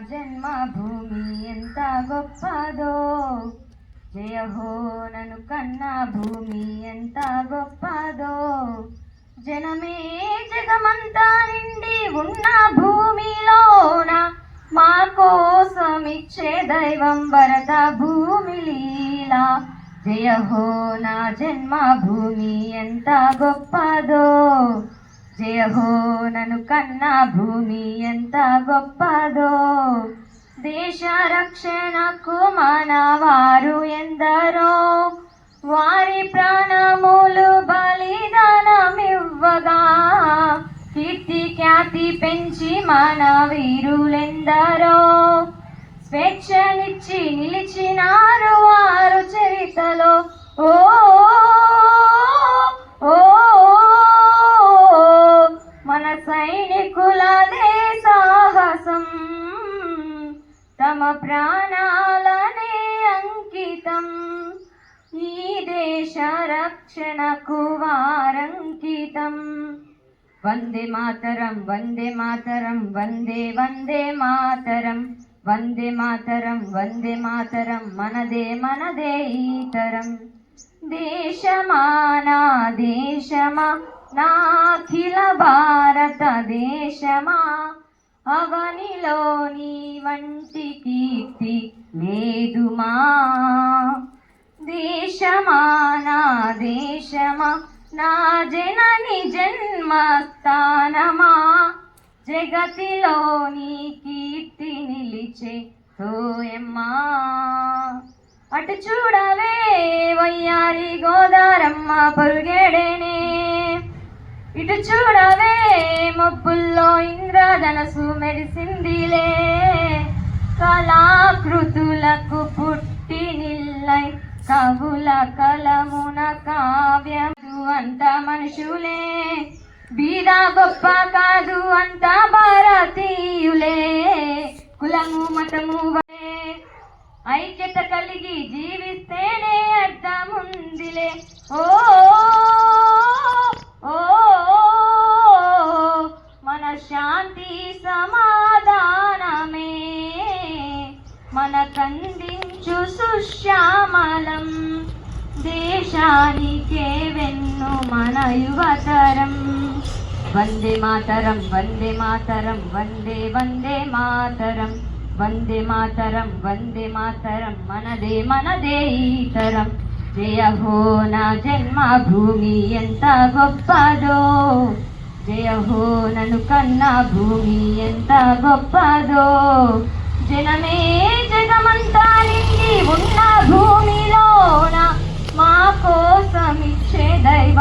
జన్మభూమి ఎంత గొప్పదో. జయ హో నను కన్న భూమి ఎంత గొప్పదో. జనమే జగమంతా నిండి ఉన్న భూమిలోన మా కోసం ఇచ్చే దైవం భరత భూమి లీలా. జయ హో నా జన్మభూమి ఎంత గొప్పదో. జయహో నను కన్నా భూమి ఎంత గొప్పదో. దేశ రక్షణకు మానవారు ఎందరో. వారి ప్రాణములు బలిదానమివ్వగా. కీర్తి ఖ్యాతి పెంచి మన వీరులెందరో. స్వేచ్ఛనిచ్చి నిలిచినారు వారు చరితలో. ఓ తమ ప్రాణాలనే అంకితం ఈ దేశ రక్షణకు వారంకితం వందే మాతరం వందే మాతరం వందే వందే మాతరం వందే మాతరం వందే మాతరం మనదే మనదే ఈతరం దేశమా నా దేశమా నాఖిల భారత దేశమా అవనిలోని వంటి కీర్తి లేదుమా? దేశమా నా దేశమా? నా జనని జన్మస్థానమా? జగతిలోని కీర్తి నిలిచే తోయమ్మా అటు చూడవే వయ్యారి గోదారమ్మ పొరుగేడేనే. ఇటు చూడవే కృతులకు పుట్టి నిల్లై కవుల కలమున కావ్యం అంత మనుషులే. బీద గొప్ప కాదు అంత భారతీయులే. కులము మతము ఐక్యత కలిగి జీవిస్తేనే అర్థముందిలే. ఓ మన కందించు సుశ్యామలం. దేశానికే వెన్ను మన యువతరం. వందే మాతరం వందే మాతరం వందే వందే మాతరం. వందే మాతరం వందే మాతరం మనదే మనదే ఈతరం. జయ హో నా జన్మభూమి ఎంత గొప్పదో. జయ హో నను కన్నా భూమి ఎంత గొప్పదో. జనమే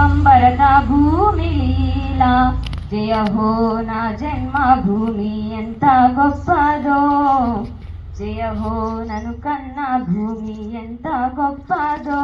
దైవం భూమి లీలా. జయ హో నా జన్మభూమి ఎంత గొప్పదో. జయ హో నను కన్న భూమి ఎంత గొప్పదో.